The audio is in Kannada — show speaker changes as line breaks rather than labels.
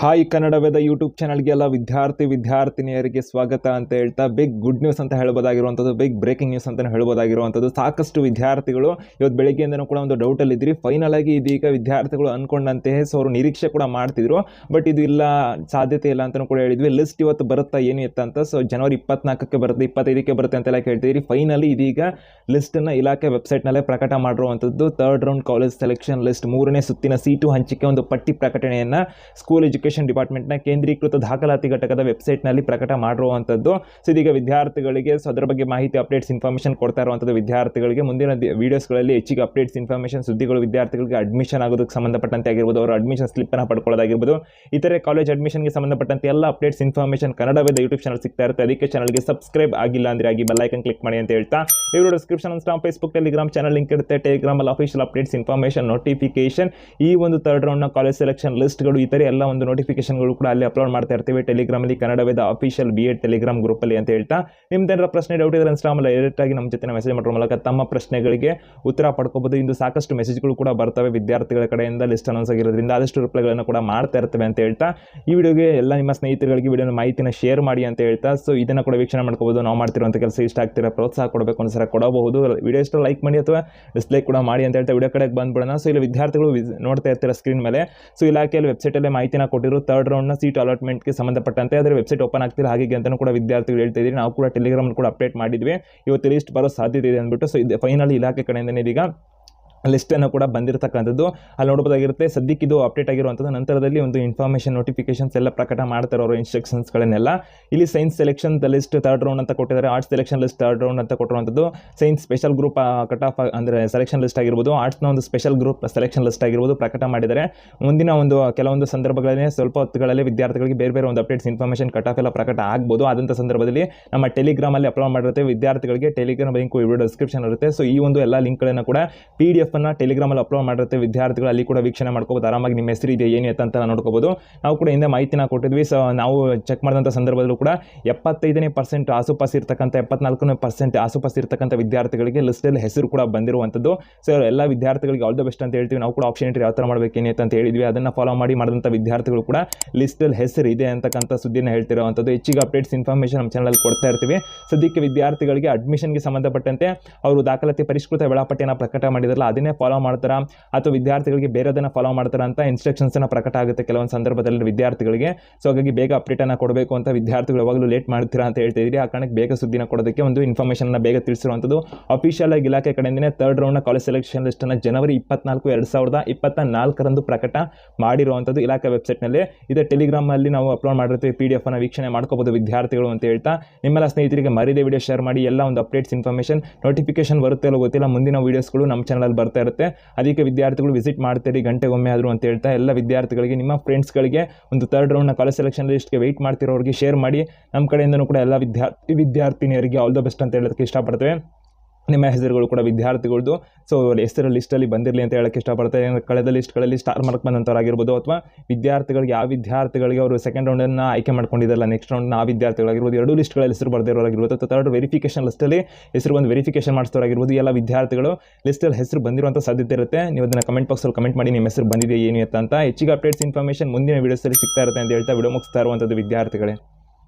ಹಾಯ್ ಕನ್ನಡವೇದ ಯೂಟ್ಯೂಬ್ ಚಾನಲ್ಗೆಲ್ಲ ವಿದ್ಯಾರ್ಥಿ ವಿದ್ಯಾರ್ಥಿನಿಯರಿಗೆ ಸ್ವಾಗತ ಅಂತ ಹೇಳ್ತಾ ಬಿಗ್ ಗುಡ್ ನ್ಯೂಸ್ ಅಂತ ಹೇಳ್ಬೋದಾಗಿರುವಂಥದ್ದು ಬಿಗ್ ಬ್ರೇಕಿಂಗ್ ನ್ಯೂಸ್ ಅಂತ ಹೇಳ್ಬೋದಾಗಿರುವಂಥದ್ದು. ಸಾಕಷ್ಟು ವಿದ್ಯಾರ್ಥಿಗಳು ಇವತ್ತು ಬೆಳಗ್ಗೆಯಿಂದನೂ ಕೂಡ ಒಂದು ಡೌಟಲ್ಲಿ ಇದ್ರಿ. ಫೈನಲ್ ಆಗಿ ಇದೀಗ ವಿದ್ಯಾರ್ಥಿಗಳು ಅಂದ್ಕೊಂಡಂತೆಯೇ ಸೊ ಅವರು ನಿರೀಕ್ಷೆ ಕೂಡ ಮಾಡ್ತಿದ್ರು. ಬಟ್ ಇದು ಇಲ್ಲ, ಸಾಧ್ಯತೆ ಇಲ್ಲ ಅಂತಲೂ ಕೂಡ ಹೇಳಿದ್ವಿ. ಲಿಸ್ಟ್ ಇವತ್ತು ಬರುತ್ತಾ ಏನು ಇತ್ತ ಅಂತ? ಸೊ ಜನವರಿ ಇಪ್ಪತ್ನಾಲ್ಕಕ್ಕೆ ಬರುತ್ತೆ, ಇಪ್ಪತ್ತೈದಕ್ಕೆ ಬರುತ್ತೆ ಅಂತೆಲ್ಲ ಕೇಳ್ತಿದ್ರಿ. ಫೈನಲಿ ಇದೀಗ ಲಿಸ್ಟನ್ನು ಇಲಾಖೆ ವೆಬ್ಸೈಟ್ನಲ್ಲೇ ಪ್ರಕಟ ಮಾಡಿರುವಂಥದ್ದು. Third round college selection list ಮೂರನೇ ಸುತ್ತಿನ ಸೀಟು ಹಂಚಿಕೆ ಒಂದು ಪಟ್ಟಿ ಪ್ರಕಟಣೆಯನ್ನು ಸ್ಕೂಲ್ ಎಜುಕೇಷನ್ ಡಿಪಾರ್ಟ್ಮೆಂಟ್ನ ಕೇಂದ್ರೀಕೃತ ದಾಖಲಾತಿ ಘಟಕದ ವೆಬ್ಸೈಟ್ನಲ್ಲಿ ಪ್ರಕಟ ಮಾಡಿರುವಂಥದ್ದು. ಸೊ ಇದೀಗ ವಿದ್ಯಾರ್ಥಿಗಳಿಗೆ ಸೊ ಅದರ ಬಗ್ಗೆ ಮಾಹಿತಿ, ಅಪ್ಡೇಟ್ಸ್, ಇನ್ಫಾರ್ಮೇಷನ್ ಕೊಡ್ತಾ ಇರುವಂಥದ್ದು ವಿದ್ಯಾರ್ಥಿಗಳಿಗೆ. ಮುಂದಿನ ವೀಡಿಯೋಸ್ಗಳಲ್ಲಿ ಹೆಚ್ಚಿಗೆ ಅಪ್ಡೇಟ್ಸ್, ಇನ್ಫಾರ್ಮೇಷನ್, ಸುದ್ದಿಗಳು ವಿದ್ಯಾರ್ಥಿಗಳಿಗೆ ಅಡ್ಮಿಷನ್ ಆಗೋದಕ್ಕೆ ಸಂಬಂಧಪಟ್ಟಂತೆ ಆಗಿರ್ಬೋದು. ಅವರ ಅಡ್ಮಿಷನ್ ಸ್ಲಿಪ್ಪನ್ನು ಪಡ್ಕೊಳ್ಳೋದಾಗಿರ್ಬೋದು. ಇತರೆ ಕಾಲೇಜ್ ಅಡ್ಮಿಷನ್ಗೆ ಸಂಬಂಧಪಟ್ಟಂತೆ ಎಲ್ಲ updates, information Kannadaveda YouTube channel ಸಿಗ್ತಾ ಇರುತ್ತೆ. ಅದಕ್ಕೆ ಚಾನಲ್ಗೆ ಸಬ್ಸ್ಕ್ರೈಬ್ ಆಗಿಲ್ಲ ಅಂದರೆ ಆಗಿ ಬೆಲ್ಲೈಕನ್ ಕ್ಲಿಕ್ ಮಾಡಿ ಅಂತ ಹೇಳ್ತಾ. ಇವರು description Instagram Facebook Telegram channel link ಇರುತ್ತೆ. ಟೆಲಿಗ್ರಾಮಲ್ಲಿ ಅಫಿಷಿಯಲ್ ಅಪ್ಡೇಟ್ಸ್ ಇನ್ಫಾರ್ಮೇಷನ್ ನೋಟಿಫಿಕೇಶನ್ ಈ ಒಂದು ತರ್ಡ್ ರೌಂಡ್ನ ಕಾಲೇಜ್ ಸೆಲೆಕ್ಷನ್ ಲಿಸ್ಟ್ಗಳು ಇತರೆ ಎಲ್ಲ ಒಂದು ನೋಟಿಫಿಕೇಶನ್ಗಳು ಕೂಡ ಅಲ್ಲಿ ಅಪ್ಲೋಡ್ ಮಾಡ್ತಾ ಇರ್ತೀವಿ. ಟೆಲಿಗ್ರಾಮಲ್ಲಿ Kannadaveda official B Ed Telegram ಗ್ರೂಪಲ್ಲಿ ಅಂತ ಹೇಳ್ತಾ. ನಿಮ್ದೇನಾರ ಪ್ರಶ್ನೆ ಡೌಟ್ ಇದ್ರೆ ಇನ್ಸ್ಟಾಮಲ್ಲಿ ಡೈರೆಕ್ಟ್ ಆಗಿ ನಮ್ಮ ಜೊತೆ ಮೆಸೇಜ್ ಮಾಡೋ ಮೂಲಕ ತಮ್ಮ ಪ್ರಶ್ನೆಗಳಿಗೆ ಉತ್ತರ ಪಡ್ಕೋಬಹುದು ಇಂದು ಸಾಕಷ್ಟು ಮೆಸೇಜ್ಗಳು ಕೂಡ ಬರ್ತವೆ ವಿದ್ಯಾರ್ಥಿಗಳ ಕಡೆಯಿಂದ ಲಿಸ್ಟ್ ಅನೌನ್ಸ್ ಆಗಿರೋದ್ರಿಂದ. ಆದಷ್ಟು ರಿಪ್ಲೈಗಳನ್ನು ಕೂಡ ಮಾಡ್ತಾ ಇರ್ತವೆ ಅಂತ ಹೇಳ್ತಾ. ಈ ವಿಡಿಯೋಗೆ ಎಲ್ಲ ನಿಮ್ಮ ಸ್ನೇಹಿತರುಗಳಿಗೆ ವಿಡಿಯೋನ ಮಾಹಿತಿನ ಶೇರ್ ಮಾಡಿ ಅಂತ ಹೇಳ್ತಾ. ಸೊ ಇದನ್ನು ಕೂಡ ವೀಕ್ಷಣೆ ಮಾಡ್ಕೋಬೋದು. ನಾವು ಮಾಡ್ತಿರುವಂಥ ಕೆಲಸ ಇಷ್ಟ ಆಗ್ತಿರೋ ಪ್ರೋತ್ಸಾಹ ಕೊಡಬೇಕು ಅನ್ಸರ ಕೊಡಬಹುದು. ವಿಡಿಯೋ ಇಷ್ಟ ಲೈಕ್ ಮಾಡಿ ಅಥವಾ ಡಿಸ್ಲೈಕ್ ಕೂಡ ಮಾಡಿ ಅಂತ ಹೇಳ್ತಾ. ವಿಡಿಯೋ ಕಡೆಗೆ ಬಂದ್ಬಿಡೋಣ. ಸೊ ಇಲ್ಲಿ ವಿದ್ಯಾರ್ಥಿಗಳು ನೋಡ್ತಾ ಇರ್ತೀರ ಸ್ಕ್ರೀನ್ ಮೇಲೆ. ಸೊ ಇಲಾಖೆಯಲ್ಲಿ ವೆಬ್ಸೈಟಲ್ಲೇ ಮಾಹಿತಿನ ಕೊಟ್ಟಿರೋ ಥರ್ಡ್ ರೌಂಡ್ನ ಸೀಟ್ ಅಲಾಟ್ಮೆಂಟ್ಗೆ ಸಂಬಂಧಪಟ್ಟಂತೆ ಅದರ ವೆಬ್ಸೈಟ್ ಓಪನ್ ಆಗ್ತಿಲ್ಲ. ಹಾಗೆ ಅಂತಲೂ ಕೂಡ ವಿದ್ಯಾರ್ಥಿಗಳು ಹೇಳ್ತಾ ಇದ್ದೀರಿ ನಾವು ಕೂಡ ಟೆಲಿಗ್ರಾಮ್ ಕೂಡ ಅಪ್ಡೇಟ್ ಮಾಡಿದ್ವಿ. ಇವತ್ತು ಲಿಸ್ಟ್ ಬರೋ ಸಾಧ್ಯತೆ ಇದೆ ಅಂದ್ಬಿಟ್ಟು ಸೊ ಇದು ಫೈನಲ್ ಇಲಾಖೆ ಕಡೆಯಿಂದ ಇದೀಗ ಲಿಸ್ಟನ್ನು ಕೂಡ ಬಂದಿರತಕ್ಕಂಥದ್ದು. ಅಲ್ಲಿ ನೋಡ್ಬೋದಾಗಿರುತ್ತೆ, ಸದ್ಯಕ್ಕೆ ಇದು ಅಪ್ಡೇಟ್ ಆಗಿರುವಂಥದ್ದು. ನಂತರದಲ್ಲಿ ಒಂದು ಇನ್ಫಾರ್ಮೇಷನ್ ನೋಟಿಫಿಕೇಶನ್ಸ್ ಎಲ್ಲ ಪ್ರಕಟ ಮಾಡ್ತಾರೆ ಅವರು ಇನ್ಸ್ಟ್ರಕ್ಷನ್ಸ್ಗಳನ್ನೆಲ್ಲ ಇಲ್ಲಿ science selection list third round ಅಂತ ಕೊಟ್ಟಿದ್ದಾರೆ. Arts selection list third round ಅಂತ ಕೊಟ್ಟಿರುವಂಥದ್ದು. Science special group cut off ಅಂದರೆ ಸೆಲೆಕ್ಷನ್ ಲಿಸ್ಟ್ ಆಗಿರ್ಬೋದು. ಆರ್ಟ್ಸ್ನ ಒಂದು ಸ್ಪೆಷಲ್ ಗ್ರೂಪ್ ಸೆಲೆಕ್ಷನ್ ಲಿಸ್ಟ್ ಆಗಿರ್ಬೋದು ಪ್ರಕಟ ಮಾಡಿದ್ದಾರೆ. ಮುಂದಿನ ಒಂದು, ಕೆಲವೊಂದು ಸಂದರ್ಭಗಳಲ್ಲಿ ಸ್ವಲ್ಪ ಹೊತ್ತುಗಳಲ್ಲಿ ವಿದ್ಯಾರ್ಥಿಗಳಿಗೆ ಬೇರೆ ಬೇರೆ ಒಂದು ಅಪ್ಡೇಟ್ಸ್ ಇನ್ಫಾರ್ಮೇಷನ್ ಕಟ್ ಆಫ್ ಎಲ್ಲ ಪ್ರಕಟ ಆಗ್ಬೋದು. ಆದಂಥ ಸಂದರ್ಭದಲ್ಲಿ ನಮ್ಮ ಟೆಲಿಗ್ರಾಮಲ್ಲಿ ಅಪ್ಲೋಡ್ ಮಾಡಿರುತ್ತೆ. ವಿದ್ಯಾರ್ಥಿಗಳಿಗೆ ಟೆಲಿಗ್ರಾಮ್ ಲಿಂಕ್ ವಿಡಿಯೋ ಡಿಸ್ಕ್ರಿಪ್ಷನ್ ಇರುತ್ತೆ. ಸೊ ಈ ಒಂದು ಎಲ್ಲ ಲಿಂಕ್ಗಳನ್ನು ಕೂಡ ಪಿ ಡಿ ಎಫ್ ಅನ್ನು ಟೆಲಿಗ್ರಾಮಲ್ಲಿ ಅಪ್ಲೋಡ್ ಮಾಡಿರುತ್ತೆ. ವಿದ್ಯಾರ್ಥಿಗಳು ಅಲ್ಲಿ ಕೂಡ ವೀಕ್ಷಣೆ ಮಾಡ್ಕೋಬೋದು. ಆರಾಮಾಗಿ ನಿಮ್ಮ ಹೆಸರು ಇದೆ ಏನು ಅಂತ ನೋಡ್ಕೋಬೋದು. ನಾವು ಕೂಡ ಹಿಂದೆ ಮಾಹಿತಿನ ಕೊಟ್ಟಿದ್ವಿ. ಸೊ ನಾವು ಚೆಕ್ ಮಾಡಿದಂಥ ಸಂದರ್ಭದಲ್ಲೂ ಕೂಡ ಎಪ್ಪತ್ತೈದನೇ ಪರ್ಸೆಂಟ್ ಆಸುಪಾಸು ಇರ್ತಕ್ಕಂಥ, ಎಪ್ಪತ್ನಾಲ್ಕನೇ ಪರ್ಸೆಂಟ್ ಆಸುಪಾಸು ಇರ್ತಕ್ಕಂಥ ವಿದ್ಯಾರ್ಥಿಗಳಿಗೆ ಲಿಸ್ಟಲ್ಲಿ ಹೆಸರು ಕೂಡ ಬಂದಿರುವಂಥದ್ದು. ಸೊ ಎಲ್ಲ ವಿದ್ಯಾರ್ಥಿಗಳಿಗೆ ಆಲ್ ದ ಬೆಸ್ಟ್ ಅಂತ ಹೇಳ್ತೀವಿ. ನಾವು ಕೂಡ ಆಪ್ಷನ್ ಎಂಟ್ರಿ ಯಾವ ಥರ ಮಾಡಬೇಕೇನಿತ್ತು ಅಂತ ಹೇಳಿದ್ವಿ. ಅದನ್ನು ಫಾಲೋ ಮಾಡಿ ಮಾಡಿದಂಥ ವಿದ್ಯಾರ್ಥಿಗಳು ಕೂಡ ಲಿಸ್ಟಲ್ಲಿ ಹೆಸರು ಇದೆ ಅಂತಕ್ಕಂಥ ಸುದ್ದಿನ ಹೇಳ್ತಿರೋವಂಥದ್ದು. ಹೆಚ್ಚಿಗೆ ಅಪ್ಡೇಟ್ಸ್ ಇನ್ಫಾರ್ಮೇಷನ್ ನಮ್ಮ ಚಾನಲಲ್ಲಿ ಕೊಡ್ತಾ ಇರ್ತೀವಿ. ಸದ್ಯಕ್ಕೆ ವಿದ್ಯಾರ್ಥಿಗಳಿಗೆ ಅಡ್ಮಿಷನ್ಗೆ ಸಂಬಂಧಪಟ್ಟಂತೆ ಅವರು ದಾಖಲಾತಿ ಪರಿಷ್ಕೃತ ವೇಳಾಪಟ್ಟಿಯನ್ನು ಪ್ರಕಟ ಮಾಡಿದಾರಲ್ಲ, ಅದನ್ನೇ ಫಾಲೋ ಮಾಡ್ತಾರಾ? ಅಥವಾ ವಿದ್ಯಾರ್ಥಿಗಳಿಗೆ ಬೇರೆದನ್ನು ಫಾಲೋ ಮಾಡ್ತಾರಾ ಅಂತ ಇನ್ಸ್ಟ್ರಕ್ಷನ್ಸನ್ನು ಪ್ರಕಟ ಆಗುತ್ತೆ ಕೆಲವೊಂದು ಸಂದರ್ಭದಲ್ಲಿ ವಿದ್ಯಾರ್ಥಿಗಳಿಗೆ. ಸೊ ಹಾಗಾಗಿ ಬೇಗ ಅಪ್ಡೇಟನ್ನು ಕೊಡಬೇಕು ಅಂತ ವಿದ್ಯಾರ್ಥಿಗಳು ಯಾವಾಗಲೂ ಲೇಟ್ ಮಾಡ್ತೀರಾ ಅಂತ ಹೇಳ್ತಾ ಹೇಳ್ತಿದ್ದೀರಿ ಆ ಕಾರಣಕ್ಕೆ ಬೇಗ ಸುದ್ದಿನ ಕೊಡೋದಕ್ಕೆ ಒಂದು ಇನ್ಫಾರ್ಮೇಷನ್ನ ಬೇಗ ತಿಳಿಸಿರುವಂಥದ್ದು. ಅಫಿಷಿಯಲ್ ಆಗಿ ಇಲಾಖೆ ಕಡೆಯಿಂದನೇ ರೌಂಡ್ ರೌಂಡ್ನ ಕಾಲೇಜ್ ಸೆಲೆಕ್ಷನ್ ಲಿಸ್ಟನ್ನು ಜನವರಿ ಇಪ್ಪತ್ನಾಲ್ಕು, ಎರಡು ಸಾವಿರದ ಇಪ್ಪತ್ತ ನಾಲ್ಕರಂದು ಪ್ರಕಟ ಮಾಡಿರುವಂಥದ್ದು ಇಲಾಖೆ ವೆಬ್ಸೈಟ್ನಲ್ಲಿ ಟೆಲಿಗ್ರಾಮ್ ಟೆಲಿಗ್ರಾಮಲ್ಲಿ ನಾವು ಅಪ್ಲೋಡ್ ಮಾಡಿರ್ತೀವಿ ಪಿ ಡಿ ಎಫ್ ವೀಕ್ಷಣೆ ಮಾಡ್ಕೋಬೋದು ವಿದ್ಯಾರ್ಥಿಗಳು ಅಂತ ಹೇಳ್ತಾ. ನಿಮ್ಮೆಲ್ಲ ಸ್ನೇಹಿತರಿಗೆ ಮರಿದೇ ವಿಡಿಯೋ ಶೇರ್ ಮಾಡಿ, ಎಲ್ಲ ಒಂದು ಅಪ್ಡೇಟ್ಸ್ ಇನ್ಫಾರ್ಮೇಷನ್ ನೋಟಿಫಿಕೇಶನ್ ಬರುತ್ತೆ ಗೊತ್ತಿಲ್ಲ, ಮುಂದಿನ ವೀಡಿಯೋಸ್ಗಳು ನಮ್ಮ ಚಾನಲಲ್ಲಿ ಬರ್ತಾ ಇರುತ್ತೆ. ಅದಕ್ಕೆ ವಿದ್ಯಾರ್ಥಿಗಳು ವಿಸಿಟ್ ಮಾಡ್ತೀರಿ, ಗಂಟೆಗೊಮ್ಮೆ ಆದರೂ ಅಂತ ಹೇಳ್ತಾ, ಎಲ್ಲ ವಿದ್ಯಾರ್ಥಿಗಳಿಗೆ, ನಿಮ್ಮ ಫ್ರೆಂಡ್ಸ್ಗಳಿಗೆ ಒಂದು ಥರ್ಡ್ ರೌಂಡ್ನ ಕಾಲೇಜ್ ಸೆಲೆಕ್ಷನ್ ಲಿಸ್ಟ್ಗೆ ವೆಯ್ಟ್ ಮಾಡ್ತಿರೋರಿಗೆ ಶೇರ್ ಮಾಡಿ. ನಮ್ಮ ಕಡೆಯಿಂದನೂ ಕೂಡ ಎಲ್ಲ ವಿದ್ಯಾರ್ಥಿ, ವಿದ್ಯಾರ್ಥಿನಿಯರಿಗೆ ಆಲ್ ದ ಬೆಸ್ಟ್ ಅಂತ ಹೇಳೋದಕ್ಕೆ ಇಷ್ಟಪಡ್ತೇವೆ. ನಿಮ್ಮ ಹೆಸರುಗಳು ಕೂಡ ವಿದ್ಯಾರ್ಥಿಗಳದ್ದು ಸೊ ಹೆಸರು ಲಿಸ್ಟಲ್ಲಿ ಬಂದಿರಲಿ ಅಂತ ಹೇಳಕ್ಕೆ ಇಷ್ಟಪಡ್ತಾರೆ ಕಳೆದ ಲಿಸ್ಟ್ಗಳಲ್ಲಿ ಸ್ಟಾರ್ ಮಾರ್ಕ್ ಬಂದಂಥವ್ರಾಗಿರ್ಬೋದು ಅಥವಾ ವಿದ್ಯಾರ್ಥಿಗಳಿಗೆ ಯಾವ ವಿದ್ಯಾರ್ಥಿಗಳಿಗೆ ಅವರು ಸೆಕೆಂಡ್ ರೌಂಡನ್ನು ಆಯ್ಕೆ ಮಾಡ್ಕೊಂಡಿದ್ದಲ್ಲ ನೆಕ್ಸ್ಟ್ ರೌಂಡ್ನ ಆ ವಿದ್ಯಾರ್ಥಿಗಳಾಗಿರ್ಬೋದು, ಎರಡು ಲಿಸ್ಟ್ಗಳಲ್ಲಿ ಹೆಸರು ಬರ್ದಿರೋರಾಗಿರ್ಬೋದು, ಅಥವಾ ಥರ್ಡ್ ವೆರಿಫಿಕೇಷನ್ ಲಿಸ್ಟಲ್ಲಿ ಹೆಸರು ಬಂದು ವೆರಿಫಿಕೇಷನ್ ಮಾಡಿಸೋರಾಗಿರ್ಬೋದು ಎಲ್ಲ ವಿದ್ಯಾರ್ಥಿಗಳು ಲಿಸ್ಟಲ್ಲಿ ಹೆಸರು ಬಂದಿರುವಂಥ ಸಾಧ್ಯತೆ ಇರುತ್ತೆ. ನೀವು ಅದನ್ನು ಕಮೆಂಟ್ ಬಾಕ್ಸಲ್ಲಿ ಕಮೆಂಟ್ ಮಾಡಿ ನಿಮ್ಮ ಹೆಸರು ಬಂದಿದೆ ಏನು ಅಂತ. ಹೆಚ್ಚಿಗೆ ಅಪ್ಡೇಟ್ಸ್ ಇನ್ಫಾರ್ಮೇಷನ್ ಮುಂದಿನ ವೀಡಿಯೋಸಲ್ಲಿ ಸಿಗ್ತಾ ಇರುತ್ತೆ ಅಂತ ಹೇಳ್ತಾ ವಿಡಿಯೋ ಮುಗಿಸ್ತಾ ಇರುವಂಥದ್ದು ವಿದ್ಯಾರ್ಥಿಗಳೇ.